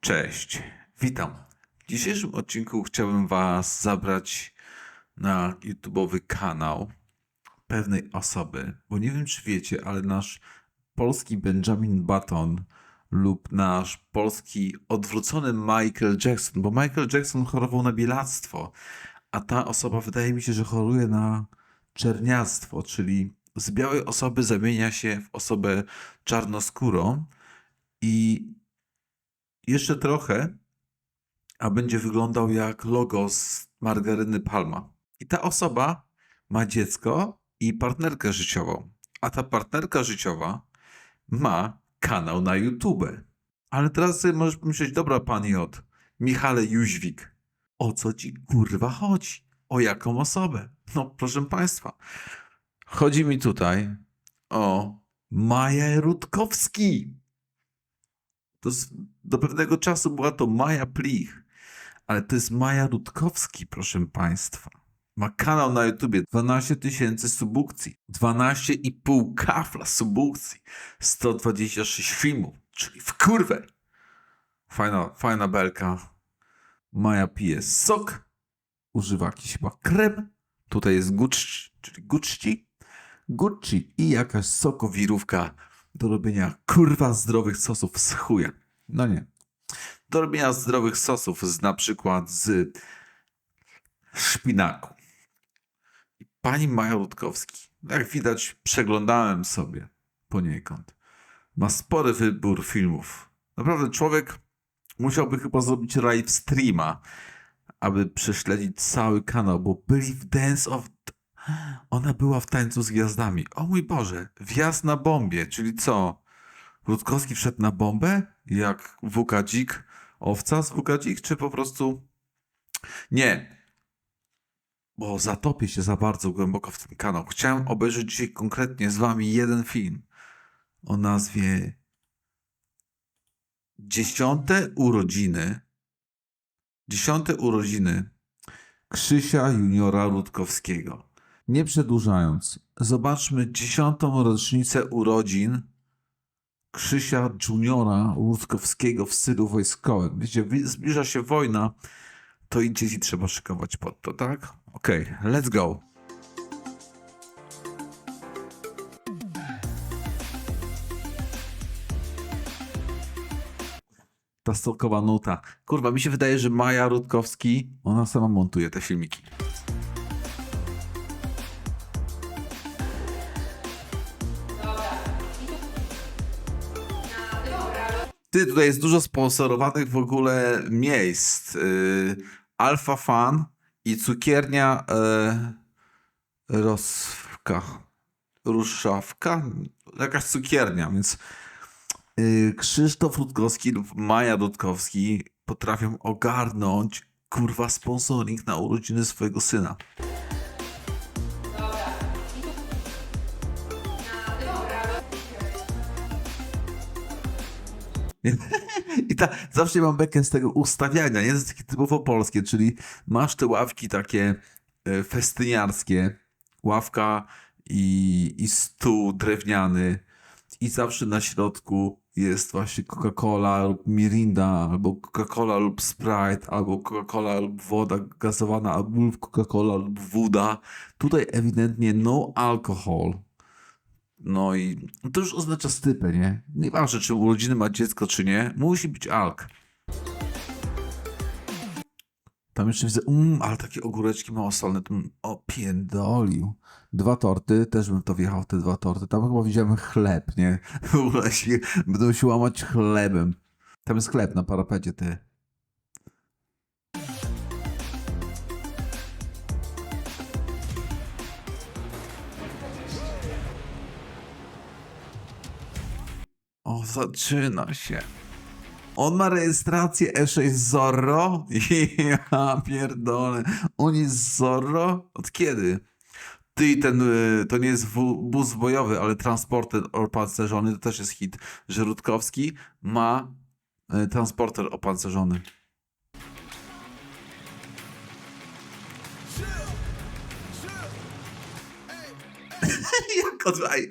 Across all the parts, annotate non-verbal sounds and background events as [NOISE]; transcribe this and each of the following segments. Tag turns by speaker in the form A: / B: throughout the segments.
A: Cześć, witam. W dzisiejszym odcinku chciałbym Was zabrać na YouTube'owy kanał pewnej osoby, bo nie wiem czy wiecie, ale nasz polski Benjamin Button lub nasz polski odwrócony Michael Jackson, bo Michael Jackson chorował na bielactwo, a ta osoba wydaje mi się, że choruje na czerniactwo, czyli z białej osoby zamienia się w osobę czarnoskórą i jeszcze trochę, a będzie wyglądał jak logo z margaryny Palma. I ta osoba ma dziecko i partnerkę życiową. A ta partnerka życiowa ma kanał na YouTube. Ale teraz sobie możesz pomyśleć, dobra pan J, Michale Jóźwik, o co ci kurwa chodzi? O jaką osobę? No proszę państwa, chodzi mi tutaj o Maja Rutkowski. To do pewnego czasu była to Maja Plich, ale to jest Maja Rutkowski, proszę Państwa. Ma kanał na YouTubie, 12 tysięcy subukcji, 12,5 kafla subukcji, 126 filmów, czyli w kurwę. Fajna, fajna belka. Maja pije sok, używa jakiś chyba krem. Tutaj jest Gucci, czyli Gucci, Gucci i jakaś sokowirówka do robienia kurwa zdrowych sosów z chuja. No nie. Do robienia zdrowych sosów z na przykład z szpinaku. I pani Maja Rutkowski, jak widać, przeglądałem sobie poniekąd. Ma spory wybór filmów. Naprawdę człowiek musiałby chyba zrobić live streama, aby prześledzić cały kanał, bo byli w Dance of ona była w tańcu z gwiazdami. O mój Boże, wjazd na bombie, czyli co? Rutkowski wszedł na bombę? Jak WK Dzik? Owca z WK Dzik? Czy po prostu... Nie. Bo zatopię się za bardzo głęboko w ten kanał. Chciałem obejrzeć dzisiaj konkretnie z wami jeden film o nazwie Dziesiąte urodziny Dziesiąte urodziny Krzysia Juniora Rutkowskiego. Nie przedłużając, zobaczmy dziesiątą rocznicę urodzin Krzysia Juniora Rutkowskiego w stylu wojskowym. Wiecie, wi- zbliża się wojna, to i dzieci trzeba szykować pod to, tak? Okej, let's go. Ta stokowa nuta. Kurwa, mi się wydaje, że Maja Rutkowski, ona sama montuje te filmiki. Ty, tutaj jest dużo sponsorowanych w ogóle miejsc. Yy, Alfa Fan i cukiernia yy. Ruszawka? Jakaś cukiernia, więc yy, Krzysztof Rutkowski lub Maja Rutkowski potrafią ogarnąć kurwa sponsoring na urodziny swojego syna. I ta, zawsze mam bekę z tego ustawiania, nie? To jest takie typowo polskie, czyli masz te ławki takie e, festyniarskie, ławka i, i stół drewniany i zawsze na środku jest właśnie Coca-Cola lub Mirinda, albo Coca-Cola lub Sprite, albo Coca-Cola lub woda gazowana, albo Coca-Cola lub woda. Tutaj ewidentnie no alcohol. No i to już oznacza stypę, nie? Nieważne, czy urodziny ma dziecko, czy nie, musi być alk. Tam jeszcze widzę, um, ale takie ogóreczki małosolne, to opierdolił. Dwa torty, też bym to wjechał te dwa torty. Tam chyba widziałem chleb, nie? [LAUGHS] W ogóle się, będą się łamać chlebem. Tam jest chleb na parapecie, ty. O, zaczyna się. On ma rejestrację E6 Zorro? [LAUGHS] Ja pierdolę. On jest Zorro? Od kiedy? Ty i ten, y, to nie jest bus bojowy, ale transporter opancerzony, to też jest hit, że Rutkowski ma y, transporter opancerzony.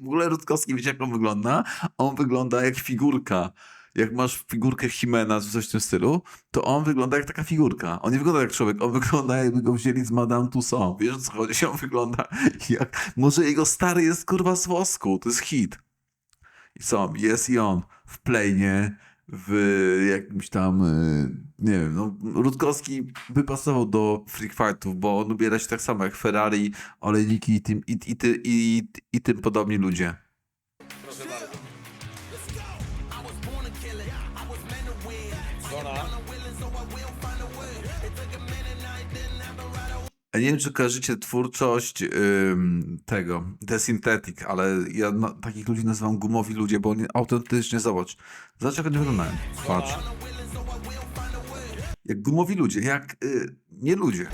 A: W ogóle Rutkowski, wiecie jak on wygląda? On wygląda jak figurka. jak masz figurkę Himena czy coś w tym stylu, to on wygląda jak taka figurka. On nie wygląda jak człowiek, on wygląda jakby go wzięli z Madame Tussauds. Wiesz co chodzi? [LAUGHS] On wygląda jak... Może jego stary jest kurwa z wosku, to jest hit. I co? Jest i on w plainie, w jakimś tam, y, nie wiem, no, Rutkowski by pasował do freak fightów, bo on ubiera się tak samo jak Ferrari, olejniki i tym, i, i, ty, i, i tym podobni ludzie. Ja nie wiem, czy kojarzycie twórczość tego, The Synthetic, ale ja na, takich ludzi nazywam gumowi ludzie, bo oni autentycznie, zobacz, zobacz jak oni wyglądają, patrz. Jak gumowi ludzie, jak y, nie ludzie.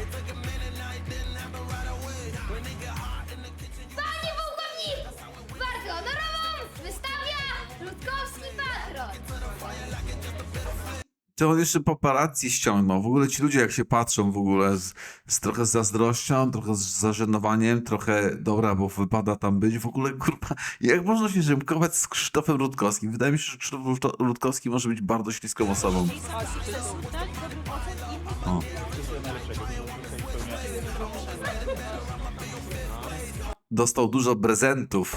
A: To on jeszcze paparazzi ściągnął. W ogóle ci ludzie, jak się patrzą w ogóle z, z trochę z zazdrością, trochę z zażenowaniem, trochę dobra, bo wypada tam być. W ogóle, kurwa, jak można się rzymkować z Krzysztofem Rutkowskim? Wydaje mi się, że Krzysztof Rut- Rutkowski może być bardzo śliską osobą. O. Dostał dużo prezentów.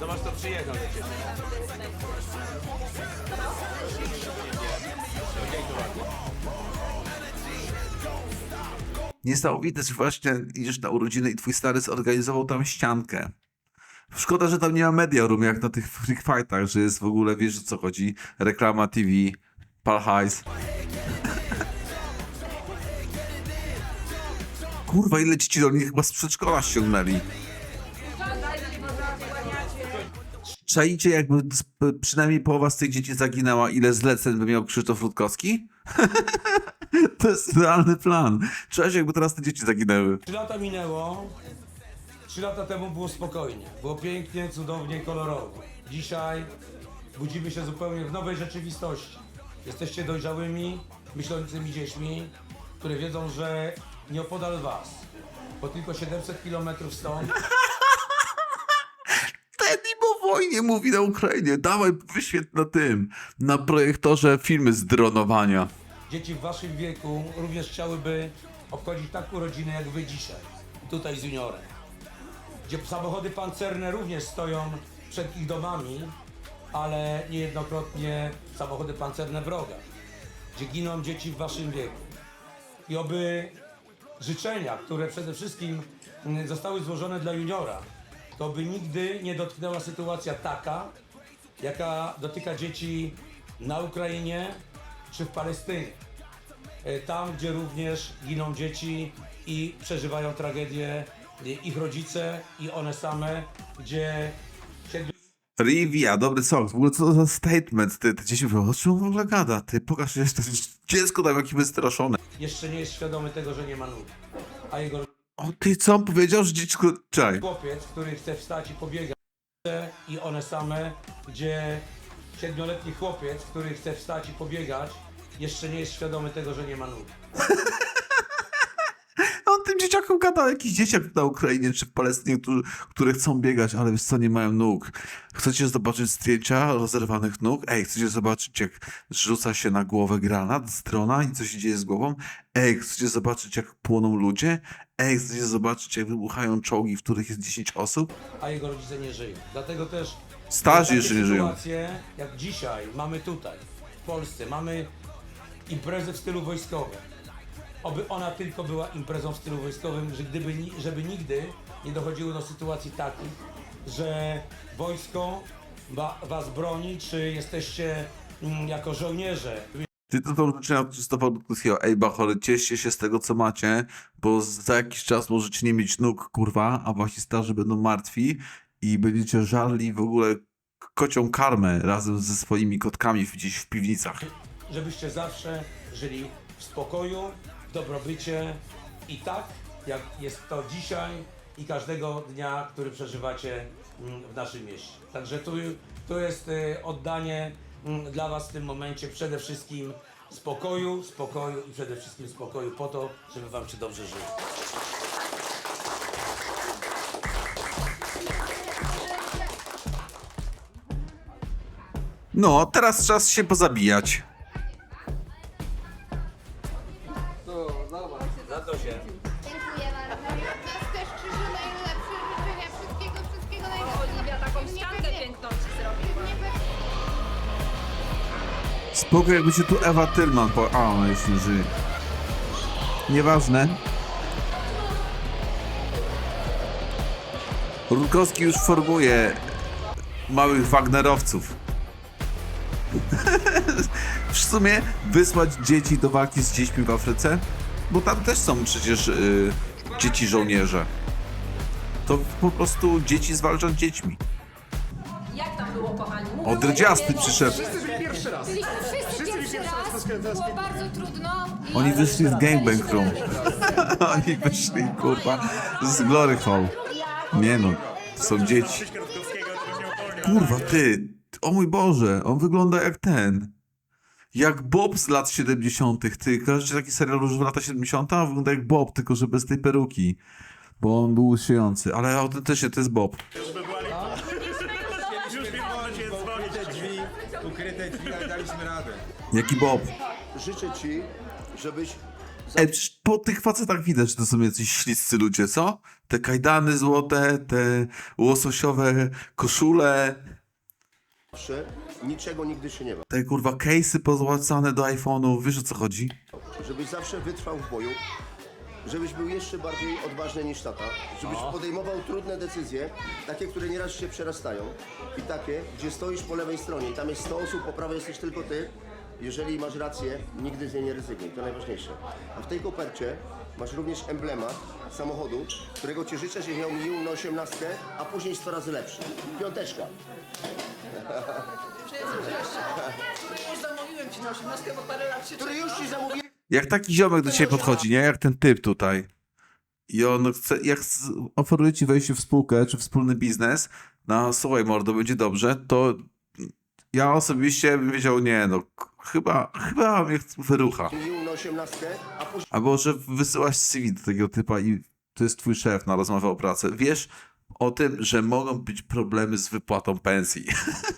B: Zobacz, to przyjechał
A: Niesamowite, że właśnie idziesz na urodziny i twój stary zorganizował tam ściankę. Szkoda, że tam nie ma media room jak na tych freak fightach, że jest w ogóle, wiesz o co chodzi, reklama TV, pal hajs. [LAUGHS] Kurwa, ile dzieci do nich chyba z przedszkola ściągnęli. Czajcie, jakby przynajmniej połowa z tych dzieci zaginęła, ile zleceń by miał Krzysztof Rutkowski? [LAUGHS] [LAUGHS] to jest realny plan. Cześć, jakby teraz te dzieci zaginęły.
B: Trzy lata minęło. Trzy lata temu było spokojnie. Było pięknie, cudownie, kolorowo. Dzisiaj budzimy się zupełnie w nowej rzeczywistości. Jesteście dojrzałymi, myślącymi dziećmi, które wiedzą, że nieopodal was, [LAUGHS] po tylko 700 km stąd,
A: wojnie mówi na Ukrainie. Dawaj, wyświetl na tym, na projektorze filmy z dronowania.
B: Dzieci w waszym wieku również chciałyby obchodzić tak urodziny jak wy dzisiaj, tutaj z juniorem. Gdzie samochody pancerne również stoją przed ich domami, ale niejednokrotnie samochody pancerne wroga. Gdzie giną dzieci w waszym wieku. I oby życzenia, które przede wszystkim mm, zostały złożone dla juniora, to by nigdy nie dotknęła sytuacja taka, jaka dotyka dzieci na Ukrainie czy w Palestynie. E, Tam, gdzie również giną dzieci i przeżywają tragedię e, ich rodzice i one same, gdzie
A: Rivia, dobry sok. W ogóle co to za statement? Ty, te dzieci mówią, o czym on w ogóle gada? Ty, pokaż jeszcze dziecko tam jakie wystraszone.
B: jeszcze nie jest świadomy tego, że nie ma nóg. A jego
A: O ty, co on powiedział, że dziecko... Czaj.
B: chłopiec, który chce wstać i pobiegać i one same, gdzie siedmioletni chłopiec, który chce wstać i pobiegać, jeszcze nie jest świadomy tego, że nie ma nóg. [LAUGHS]
A: On tym dzieciakom gada o jakichś dzieciach na Ukrainie czy w Palestynie, którzy, które chcą biegać, ale wiesz co, nie mają nóg. Chcecie zobaczyć zdjęcia rozerwanych nóg? Ej, chcecie zobaczyć jak rzuca się na głowę granat z drona i co się dzieje z głową? Ej, chcecie zobaczyć jak płoną ludzie? Ej, chcecie zobaczyć jak wybuchają czołgi, w których jest 10 osób?
B: a jego rodzice nie żyją. Dlatego też
A: Starzy jeszcze nie żyją.
B: sytuacje, jak dzisiaj mamy tutaj, w Polsce, mamy imprezę w stylu wojskowym. Oby ona tylko była imprezą w stylu wojskowym, że gdyby, ni- żeby nigdy nie dochodziło do sytuacji takich, że wojsko wa, was broni, czy jesteście mm, jako żołnierze
A: Ty to tą życzenia Krzysztofa Dudkowskiego. Ej, bachory, cieszcie się z tego, co macie, bo za jakiś czas możecie nie mieć nóg, kurwa, a wasi starzy będą martwi i będziecie żarli w ogóle kocią karmę razem ze swoimi kotkami gdzieś w piwnicach.
B: żebyście zawsze żyli w spokoju, w dobrobycie i tak, jak jest to dzisiaj i każdego dnia, który przeżywacie mm, w naszym mieście. Także tu, tu jest y, oddanie mm, dla Was w tym momencie przede wszystkim spokoju, spokoju i przede wszystkim spokoju po to, żeby Wam się dobrze żyło.
A: No, teraz czas się pozabijać.
B: Za to się.
C: Dziękuję bardzo. Nas też krzyżu najlepsze życzenia. Wszystkiego, wszystkiego najlepszego.
D: Oliwia taką
C: Pewnie,
D: ściankę
C: pewnie.
D: piękną ci zrobiła.
C: Pewnie, pewnie.
A: Spoko, jakby się tu Ewa Tylman po... A, ona już nie żyje. Nieważne. Rutkowski już formuje małych Wagnerowców. W sumie wysłać dzieci do walki z dziećmi w Afryce? Bo tam też są przecież y, dzieci żołnierze. To po prostu dzieci zwalczą dziećmi.
D: Jak tam było, kochani? Mówcie,
A: O, dredziasty
D: jak było.
A: przyszedł.
E: Pierwszy raz.
C: Byliśmy wszyscy pierwszy raz. Było bardzo trudno. I
A: Oni wyszli z gangbang [LAUGHS] room. Oni wyszli, kurwa, z glory hall. Nie no, to są dzieci. Kurwa, ty, o mój Boże, on wygląda jak ten. Jak Bob z lat 70. Ty, kojarzycie taki serial już w lata 70. A wygląda jak Bob, tylko że bez tej peruki. Bo on był łysiejący, ale autentycznie to jest Bob.
E: Ukryte drzwi, ukryte drzwi, ale daliśmy radę.
A: Jaki Bob?
F: Życzę ci, żebyś
A: Ej, przecież po tych facetach widać, że to są jacyś śliscy ludzie, co? Te kajdany złote, te łososiowe koszule,
F: zawsze niczego nigdy się nie bał.
A: te kurwa case'y pozłacane do iPhone'ów, wiesz o co chodzi?
F: Żebyś zawsze wytrwał w boju, żebyś był jeszcze bardziej odważny niż tata, żebyś podejmował trudne decyzje, takie, które nieraz się przerastają i takie, gdzie stoisz po lewej stronie i tam jest 100 osób, po prawej jesteś tylko ty. Jeżeli masz rację, nigdy z niej nie rezygnuj, to najważniejsze. A w tej kopercie masz również emblemat samochodu, którego ci życzę, żebyś miał milion na osiemnastkę, a później 100 razy lepszy. Piąteczka.
D: Zamówiłem ci na 18, bo parę lat się
F: Który już ci zamówiłem.
A: Jak taki ziomek do ciebie podchodzi, nie? Jak ten typ tutaj. I on chce, jak oferuje ci wejście w spółkę czy wspólny biznes na słuchaj mordo, będzie dobrze, to ja osobiście bym wiedział, nie no, chyba, chyba mnie wyrucha. Albo, że wysyłasz CV do takiego typa i to jest twój szef na rozmowę o pracę. Wiesz o tym, że mogą być problemy z wypłatą pensji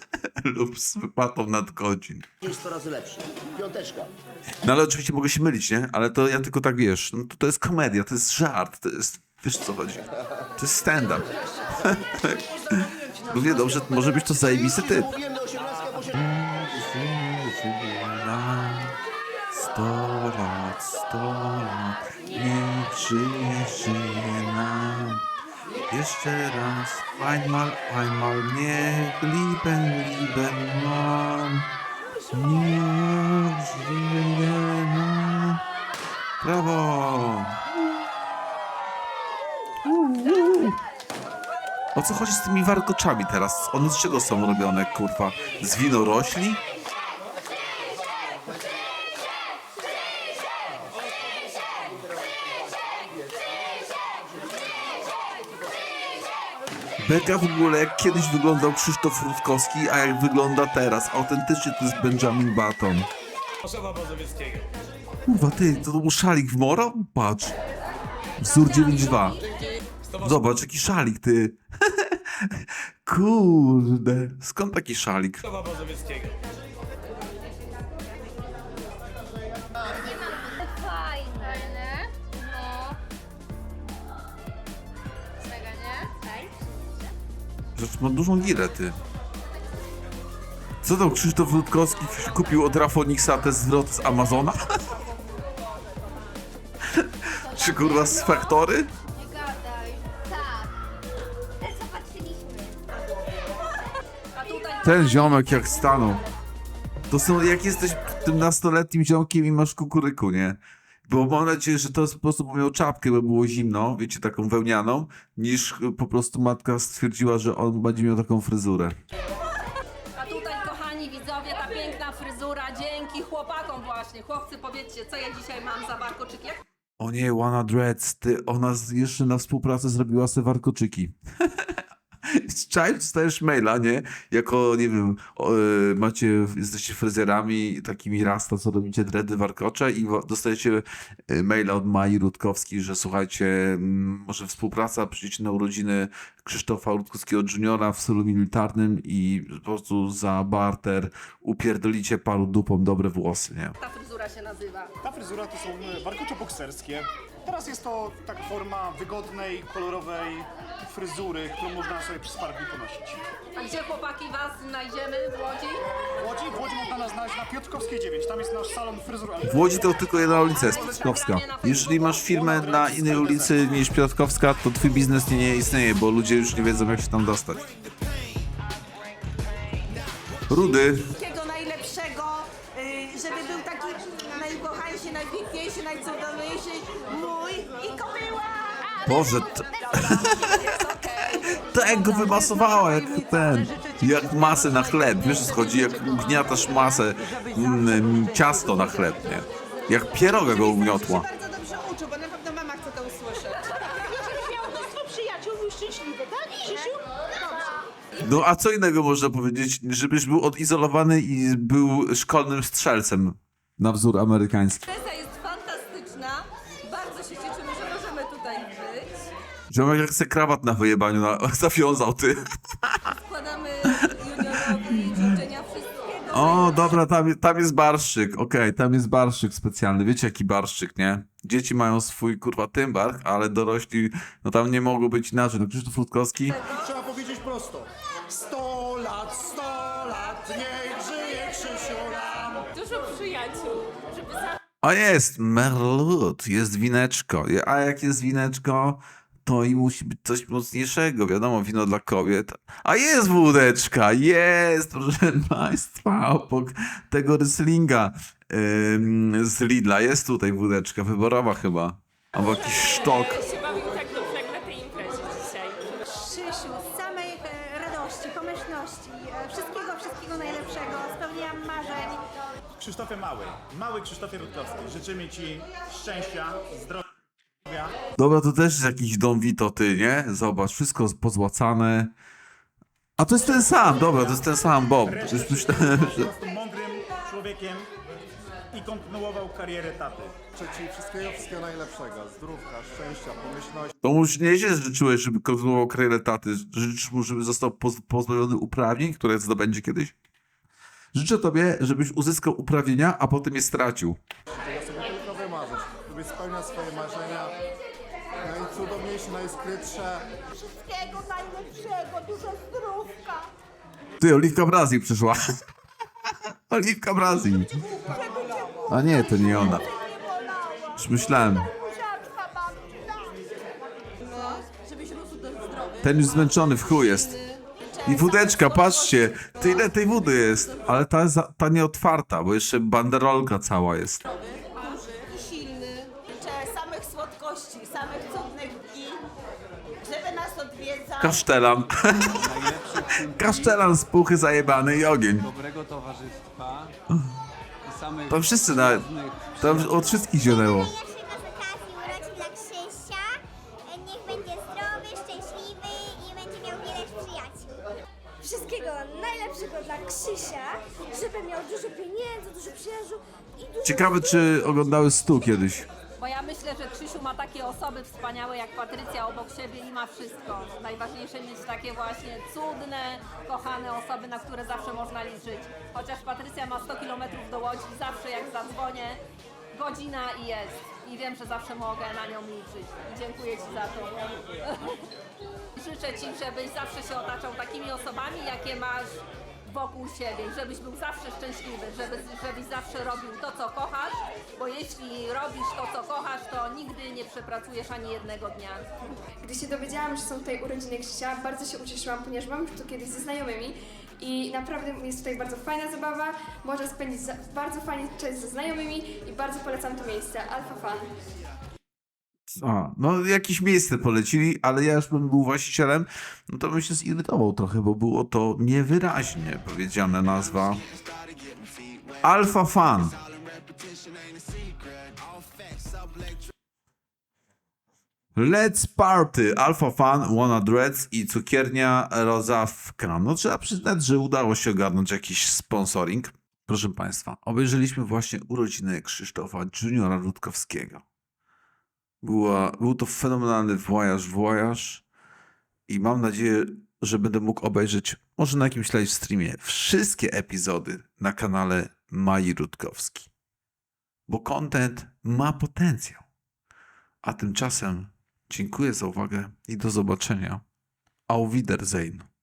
A: [LAUGHS] lub z wypłatą nadgodzin.
F: 100 razy lepszy. Piąteczka.
A: No ale oczywiście mogę się mylić, nie? Ale to ja tylko tak wiesz, no to, to jest komedia, to jest żart, to jest, wiesz co chodzi. To jest stand-up. [LAUGHS] Równie dobrze, może być to zajebisty typ. Sto lat, sto lat, niech żyje, żyje nam. Jeszcze raz, einmal, einmal, niech lieben, lieben nam. Niech żyje nam. Brawo! O co chodzi z tymi warkoczami teraz? One z czego są robione, kurwa? Z winorośli? Beka w ogóle jak kiedyś wyglądał Krzysztof Rutkowski, a jak wygląda teraz. Autentycznie to jest Benjamin Button. Kurwa, ty, to był szalik w Moro? Patrz. Wzór 9.2. Zobacz, jaki szalik, ty. [LAUGHS] Kurde. Skąd taki szalik?
C: Fajne.
A: Rzecz ma dużą girę, ty. Co tam Krzysztof Rutkowski kupił od Rafoniksa te zwrot z Amazona? [LAUGHS] Czy kurwa z Faktory?
C: Nie gadaj. Tak.
D: A tutaj
A: Ten ziomek jak stanął. To są, jak jesteś tym nastoletnim ziomkiem i masz kukuryku, nie? Bo mam nadzieję, że to po prostu, miał czapkę, bo było zimno, wiecie, taką wełnianą, niż y, po prostu matka stwierdziła, że on będzie miał taką fryzurę.
D: A tutaj, kochani widzowie, ta piękna fryzura, dzięki chłopakom właśnie. Chłopcy, powiedzcie, co ja dzisiaj mam za warkoczyki? Jak
A: O nie, Łana Dreads, ty, ona z, jeszcze na współpracę zrobiła se warkoczyki. [LAUGHS] [LAUGHS] Z czym dostajesz maila, nie? Jako, nie wiem, y, macie, jesteście fryzjerami takimi rasta, co robicie dready warkocze i dostajecie y, maila od Mai Rutkowskiej, że słuchajcie, może współpraca, przyjdziecie na urodziny Krzysztofa Rutkowskiego Juniora w stylu militarnym i po prostu za barter upierdolicie paru dupom dobre włosy, nie?
D: Ta fryzura się nazywa.
G: Ta fryzura to są e, warkocze bokserskie. Teraz jest to taka forma wygodnej, kolorowej fryzury, którą można sobie przy sparki ponosić.
D: A gdzie chłopaki was znajdziemy w Łodzi?
G: W Łodzi, w Łodzi można nas znaleźć na Piotrkowskiej 9. Tam jest nasz salon fryzur.
A: W Łodzi to tylko jedna ulica jest Piotrkowska. Jeżeli masz firmę na innej ulicy niż Piotrkowska, to twój biznes nie, nie istnieje, bo ludzie już nie wiedzą jak się tam dostać. Rudy, Boże, t- [LAUGHS] tak go wymasowała jak ten, jak masę na chleb, wiesz co chodzi, jak ugniatasz masę, mm, ciasto na chleb, nie? Jak pieroga go ugniotła.
H: Bardzo dobrze uczył, bo na pewno mama chce to usłyszeć.
I: Żebyś miał mnóstwo przyjaciół, był szczęśliwy, tak, Krzysiu? Dobrze.
A: No a co innego można powiedzieć, żebyś był odizolowany i był szkolnym strzelcem na wzór amerykański.
D: Impreza jest fantastyczna. Bardzo się cieszymy, że możemy tutaj być.
A: Ziomek jak se krawat na wyjebaniu na, [LAUGHS] zawiązał, ty.
D: Składamy juniorowi życzenia wszystkiego.
A: O, dobra, tam, tam jest barszczyk, okej, tam jest barszczyk specjalny. Wiecie jaki barszczyk, nie? Dzieci mają swój, kurwa, tymbark, ale dorośli, no tam nie mogło być inaczej. No Krzysztof Rutkowski,
G: Trzeba powiedzieć prosto. 100 lat, 100 lat, niech żyje Krzysiu nam.
I: Dużo przyjaciół, żeby za...
A: a jest, merlut, jest wineczko. A jak jest wineczko, to i musi być coś mocniejszego, wiadomo, wino dla kobiet. A jest wódeczka, jest, proszę państwa, obok tego ryslinga ym, z Lidla jest tutaj wódeczka, wyborowa chyba. Albo jakiś sztok.
I: się bawił tak dobrze jak na tej imprezie dzisiaj.
H: Krzysiu, z samej e, radości, pomyślności, e, wszystkiego, wszystkiego najlepszego, spełniłam marzeń.
G: Krzysztofie Mały, mały Krzysztofie Rutkowski, życzymy Ci szczęścia, zdrowia.
A: Dobra, to też jest jakiś Don Vito, ty, nie? Zobacz, wszystko pozłacane. A to jest ten sam, dobra, to jest ten sam Bob. Już myślałem,
G: Po
A: że...
G: prostu mądrym człowiekiem i kontynuował karierę taty.
E: Życzę Ci wszystkiego, wszystkiego najlepszego. Zdrówka, szczęścia, pomyślności.
A: To mu się życzyłeś, żeby kontynuował karierę taty. Życzysz mu, żeby został poz pozbawiony uprawnień, które zdobędzie kiedyś? Życzę tobie, żebyś uzyskał uprawnienia, a potem je stracił.
E: Ja sobie tylko wymarzyć, żebyś spełniał swoje marzenia. Najcudowniejsze, najskrytsze.
I: Wszystkiego najlepszego, dużo zdrówka.
A: Ty, Oliwka Brazil przyszła. [LAUGHS] Oliwka Brazil. A nie, to nie ona. Już myślałem.
D: Zdrowy.
A: Ten już zmęczony w chuj jest. I wódeczka, patrzcie, tyle tej wody jest, ale ta, ta nie otwarta, bo jeszcze banderolka cała jest. Kasztelan. [LAUGHS] Kasztelan z puchy zajebany i ogień.
J: dobrego towarzystwa i samych
A: Tam wszyscy na... Tam od wszystkich zionęło.
I: Najlepszego z okazji urodzin dla Krzysia. Niech będzie zdrowy, szczęśliwy i będzie miał wiele przyjaciół.
K: Wszystkiego najlepszego dla Krzysia, żeby miał dużo pieniędzy, dużo przyjaciół i dużo
A: Ciekawe, czy oglądały stu kiedyś.
D: Wszystko. Najważniejsze mieć takie właśnie cudne, kochane osoby, na które zawsze można liczyć. Chociaż Patrycja ma 100 km do Łodzi, zawsze jak zadzwonię, godzina i jest. I wiem, że zawsze mogę na nią liczyć. I dziękuję Ci za to. [LAUGHS] Życzę Ci, żebyś zawsze się otaczał takimi osobami, jakie masz wokół siebie, żebyś był zawsze szczęśliwy, żeby, żebyś zawsze robił to, co kochasz, bo jeśli robisz to, co kochasz, to nigdy nie przepracujesz ani jednego dnia.
K: Gdy się dowiedziałam, że są tutaj urodziny Krzysia, bardzo się ucieszyłam, ponieważ byłam już tu kiedyś ze znajomymi i naprawdę jest tutaj bardzo fajna zabawa, można spędzić bardzo fajnie czas ze znajomymi i bardzo polecam to miejsce, Alpha Fun.
A: A, no jakieś miejsce polecili, ale ja już bym był właścicielem, no to bym się zirytował trochę, bo było to niewyraźnie powiedziane nazwa. Alpha Fan. Let's Party, Alpha Fan, Wanna Dreads i cukiernia Rozawka. No trzeba przyznać, że udało się ogarnąć jakiś sponsoring. Proszę Państwa, obejrzeliśmy właśnie urodziny Krzysztofa Juniora Rutkowskiego. Była, był to fenomenalny voyage, voyage. i mam nadzieję, że będę mógł obejrzeć może na jakimś live streamie wszystkie epizody na kanale Mai Rutkowski. Bo content ma potencjał. A tymczasem dziękuję za uwagę i do zobaczenia. Auf Wiedersehen.